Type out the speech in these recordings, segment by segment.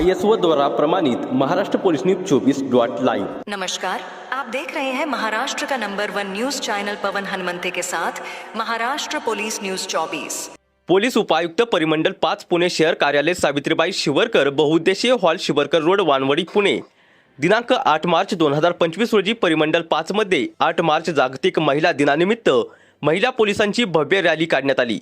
I S O द्वारा प्रमाणित Maharashtra police news चौबीस डॉट लाइव नमस्कार आप देख रहे हैं महाराष्ट्र का number one news channel Pavan Hanumante के साथ महाराष्ट्र पुलिस न्यूज 24 पोलीस उपायुक्त परिमंडल पाच पुणे शहर कार्यालय सावित्रीबाई शिवरकर बहुउद्देशीय हॉल शिवरकर रोड वानवडी पुणे. दिनांक आठ मार्च दोन हजार पंचवीस रोजी परिमंडल पाचमध्ये आठ मार्च जागतिक महिला दिनानिमित्त महिला पोलिसांची भव्य रॅली काढण्यात आली.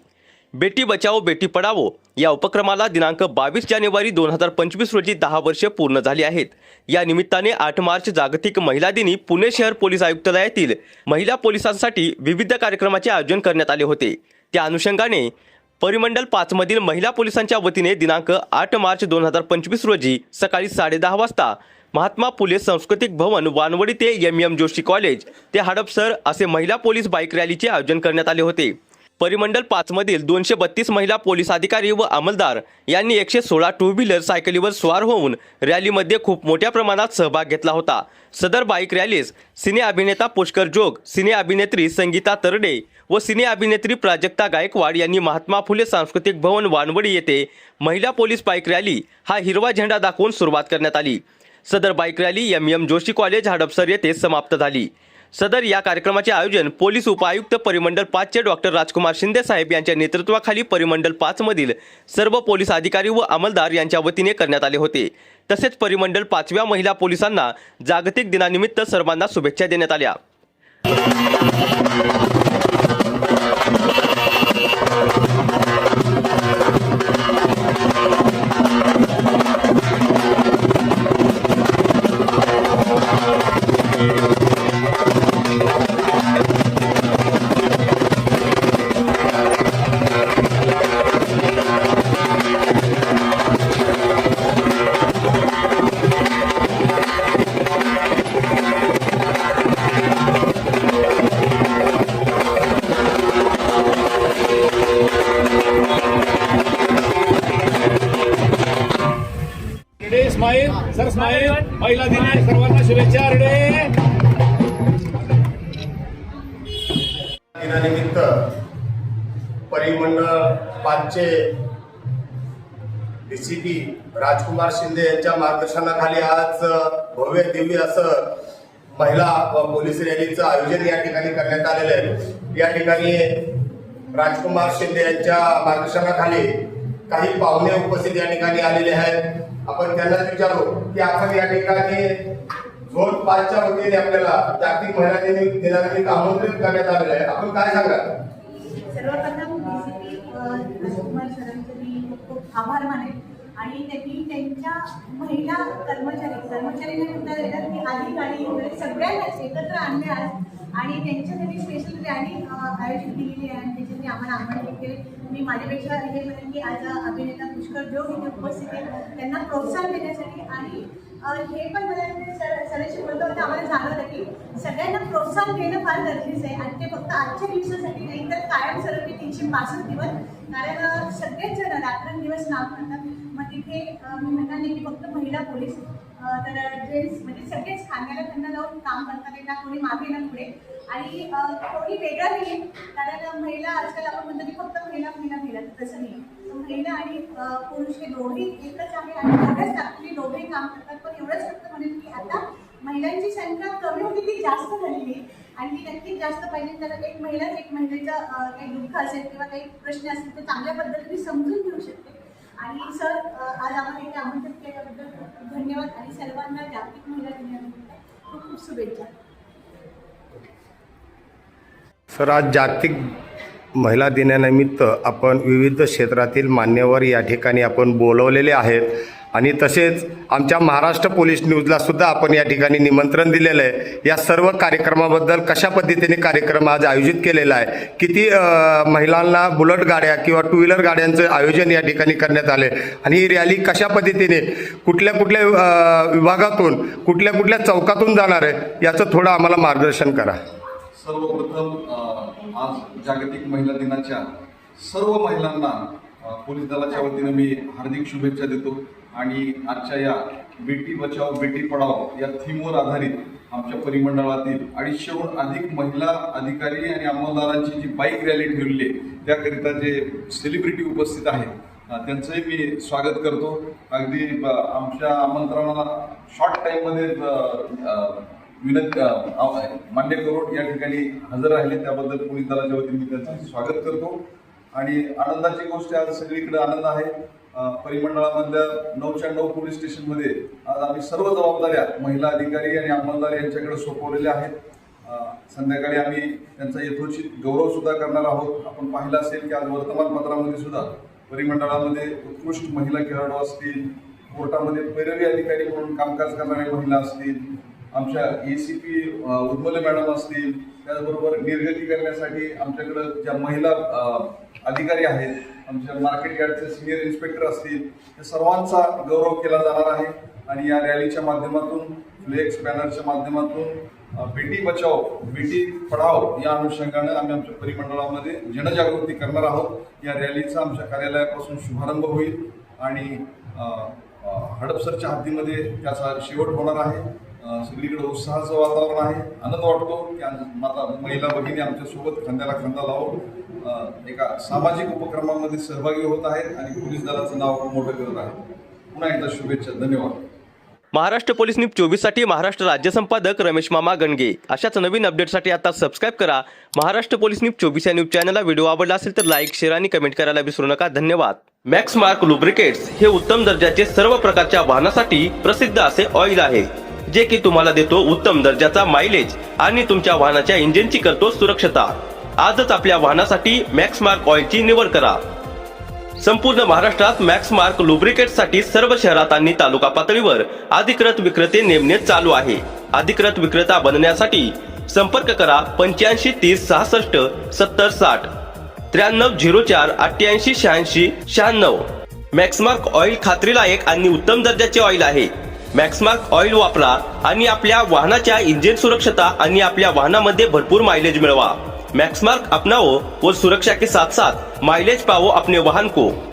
बेटी बचाओ बेटी पढाओ या उपक्रमाला दिनांक बावीस जानेवारी दोन हजार पंचवीस रोजी दहा वर्षे पूर्ण झाली आहेत. या निमित्ताने आठ मार्च जागतिक महिला दिनी पुणे शहर पोलीस आयुक्तालयातील महिला पोलिसांसाठी विविध कार्यक्रमाचे आयोजन करण्यात आले होते. त्या अनुषंगाने परिमंडल पाचमधील महिला पोलिसांच्या वतीने दिनांक आठ मार्च दोन हजार पंचवीस रोजी सकाळी साडेदहा वाजता महात्मा फुले सांस्कृतिक भवन वानवडी ते एम एम जोशी कॉलेज ते हडपसर असे महिला पोलीस बाईक रॅलीचे आयोजन करण्यात आले होते. परिमंडल पाचमधील दोनशे बत्तीस महिला पोलीस अधिकारी व अंमलदार यांनी एकशे सोळा टू व्हीलर सायकलीवर स्वार होऊन रॅलीमध्ये खूप मोठ्या प्रमाणात सहभाग घेतला होता. सदर बाईक रॅलीस सिने अभिनेता पुष्कर जोग सिने अभिनेत्री संगीता तरडे व सिने अभिनेत्री प्राजक्ता गायकवाड यांनी महात्मा फुले सांस्कृतिक भवन वानवडी येथे महिला पोलीस बाईक रॅली हा हिरवा झेंडा दाखवून सुरुवात करण्यात आली. सदर bike rally M M Joshi college Hadapsar येथे समाप्त झाली. सदर या कार्यक्रमाचे आयोजन पोलीस उपायुक्त परिमंडल पाचचे डॉक्टर राजकुमार शिंदे साहेब यांच्या नेतृत्वाखाली परिमंडल पाचमधील सर्व पोलीस अधिकारी व अंमलदार यांच्या वतीने करण्यात आले होते. तसेच परिमंडल पाचव्या महिला पोलिसांना जागतिक दिनानिमित्त सर्वांना शुभेच्छा देण्यात आल्या. सर स्माईल दिन आहे. सर्वांना शुभेच्छा रेडे. दिनानिमित्त परिमंडळ पाचचे डीसीपी राजकुमार शिंदे यांच्या मार्गदर्शनाखाली आज भव्य दिव्य असं महिला व पोलीस रॅलीचं आयोजन या ठिकाणी करण्यात आलेलं आहे. या ठिकाणी राजकुमार शिंदे यांच्या मार्गदर्शनाखाली काही पाहुणे उपस्थित या ठिकाणी आलेले आहेत. आपण त्यांना विचारू की आपण या ठिकाणी झोन पाचच्या वतीने आपल्याला जागतिक महिला दिनानिमित्त आमंत्रित करण्यात आलेलं आहे. आपण काय सांगाल? सर्वप्रथम राजकुमार सरांचे मी खूप आभार मानेन आणि त्यांनी त्यांच्या महिला कर्मचारी कर्मचारी नाही म्हणता की अधिकारी वगैरे सगळ्यांनाच एकत्र आणले आज. आणि त्यांच्यासाठी स्पेशल रॅली आयोजित केलेली आहे आणि त्याच्यासाठी आम्हाला आमंत्रित केले. मी माझ्यापेक्षा हे म्हणेन की आज अभिनेता पुष्कर जो इथे उपस्थित आहे त्यांना प्रोत्साहन देण्यासाठी आणि हे पण मला सर सरांशी बोलतो होते आम्हाला जाणवलं की सगळ्यांना प्रोत्साहन देणं फार गरजेचं आहे आणि ते फक्त आजच्या दिवसासाठी नाही तर कायम सर मी तीनशे पासष्ट दिवस. कारण सगळेच जण रात्रंदिवस नाव करतात. मग तिथे मी म्हणणार नाही की फक्त महिला पोलीस तर जेंट्स म्हणजे सगळेच खांद्याला खांदा लावून काम करतात आहे ना कोणी मागे ना पुढे. आणि कोणी वेगळं नाही कारण महिला आजकाल आपण म्हणतो की फक्त महिला महिला महिला तसं नाही महिला आणि पुरुष हे दोघे एकच आहे आणि एवढंच ताकदीने दोघे काम करतात. पण एवढंच फक्त म्हणेन की आता महिलांची संख्या कमी होती ती जास्त झालेली आहे. आणि ती नक्कीच जास्त पाहिजे. तर एक महिलाच एक महिलेचं काही दुःख असेल किंवा काही प्रश्न असेल तर चांगल्या पद्धतीने समजून घेऊ शकते. आणि सर आज आम्हाला इथे आमंत्रित केल्याबद्दल खूप धन्यवाद आणि सर्वांना जागतिक महिला दिनानिमित्त खूप खूप शुभेच्छा. सर आज जागतिक महिला दिनानिमित्त आपण विविध क्षेत्रातील मान्यवर या ठिकाणी आपण बोलवलेले आहेत. आणि तसेच आमच्या महाराष्ट्र पोलीस न्यूजला सुद्धा आपण या ठिकाणी निमंत्रण दिलेलं आहे. या सर्व कार्यक्रमाबद्दल कशा पद्धतीने कार्यक्रम आज आयोजित केलेला आहे? किती महिलांना बुलट गाड्या किंवा टू व्हीलर गाड्यांचं आयोजन या ठिकाणी करण्यात आले आणि ही रॅली कशा पद्धतीने कुठल्या कुठल्या विभागातून कुठल्या कुठल्या चौकातून जाणार आहे याचं थोडं आम्हाला मार्गदर्शन करा. सर्वप्रथम आज जागतिक महिला दिनाच्या सर्व महिलांना पोलीस दलाच्या वतीनं मी हार्दिक शुभेच्छा देतो. आणि आजच्या या बेटी बचाव बेटी पढाव या थीमवर आधारित आमच्या परिमंडळातील अडीचशेहून अधिक महिला अधिकारी आणि अंमलदारांची जी बाईक रॅली ठेवलेली आहे त्याकरिता जे सेलिब्रिटी उपस्थित आहेत त्यांचंही मी स्वागत करतो. अगदी आमच्या आमंत्रणाला शॉर्ट टाईममध्ये विनंती मान्य करून या ठिकाणी हजर राहिले. त्याबद्दल पोलीस दलाच्या वतीने मी त्यांचं स्वागत करतो. आणि आनंदाची गोष्ट आज सगळीकडे आनंद आहे. परिमंडळामधल्या नऊच्या नऊ पोलीस स्टेशनमध्ये आज आम्ही सर्व जबाबदाऱ्या महिला अधिकारी आणि अंमलदार यांच्याकडे सोपवलेल्या आहेत. संध्याकाळी आम्ही त्यांचा यथोचित गौरव सुद्धा करणार आहोत. आपण पाहिलं असेल की आज वर्तमानपत्रामध्ये सुद्धा परिमंडळामध्ये उत्कृष्ट महिला खेळाडू असतील कोर्टामध्ये पैरवी अधिकारी म्हणून कामकाज करणाऱ्या महिला असतील आमच्या A C P Urmale madam असतील त्याचबरोबर निर्गती करण्यासाठी आमच्याकडं ज्या महिला अधिकारी आहेत आमच्या मार्केट यार्डचे सिनियर इन्स्पेक्टर असतील या सर्वांचा गौरव केला जाणार आहे. आणि या रॅलीच्या माध्यमातून फ्लेक्स बॅनरच्या माध्यमातून बेटी बचाव बेटी पढाव या अनुषंगाने आम्ही आमच्या परिमंडळामध्ये जनजागृती करणार आहोत. या रॅलीचा आमच्या कार्यालयापासून शुभारंभ होईल. आणि हडपसरच्या हद्दीमध्ये त्याचा शेवट होणार आहे. सगळीकडे उत्साहाचं वातावरण आहे. आनंद वाटतो की माता महिला भगिनी आमच्यासोबत खांद्याला खांदा लावून एका सामाजिक उपक्रमामध्ये सहभागी होत आहेत आणि पोलीस दलाचं नाव मोठं करत आहेत. पुन्हा एकदा शुभेच्छा. धन्यवाद. महाराष्ट्र पोलीस न्यूज चोवीससाठी महाराष्ट्र राज्य संपादक रमेश मामा गणगे. अशाच नवीन अपडेटसाठी आता सबस्क्राईब करा. महाराष्ट्र पोलीस न्यूज चोवीस या न्यूज चॅनलला व्हिडिओ आवडला असेल तर लाईक शेअर आणि कमेंट करायला विसरू नका. धन्यवाद. मॅक्स मार्क लुब्रिकेट्स हे उत्तम दर्जाचे सर्व प्रकारच्या वाहनासाठी प्रसिद्ध असे ऑइल आहे. जे की तुम्हाला देतो उत्तम दर्जाचा मायलेज आणि तुमच्या वाहनाच्या इंजिनची करतो सुरक्षता. आजच आपल्या वाहनासाठी मॅक्स मार्क ऑइलची निवड करा. संपूर्ण महाराष्ट्रात मॅक्स मार्क लुब्रिकेटसाठी सर्व शहरात आणि तालुका पातळीवर अधिकृत विक्रेते नेमणे चालू आहे. अधिकृत विक्रेता बनण्यासाठी संपर्क करा पंच्याऐंशी तीस सहासष्ट सत्तर साठ त्र्याण्णव झिरो चार अठ्ठ्याऐंशी शहाऐंशी शहाण्णव. मॅक्समार्क ऑइल खात्रीलायक आणि उत्तम दर्जाचे ऑइल आहे. मॅक्समार्क ऑइल वापरा आणि आपल्या वाहनाच्या इंजिन सुरक्षता आणि आपल्या वाहनामध्ये भरपूर माइलेज मिळवा. मैक्समार्क अपनाओ और सुरक्षा के साथ साथ माइलेज पाओ अपने वाहन को.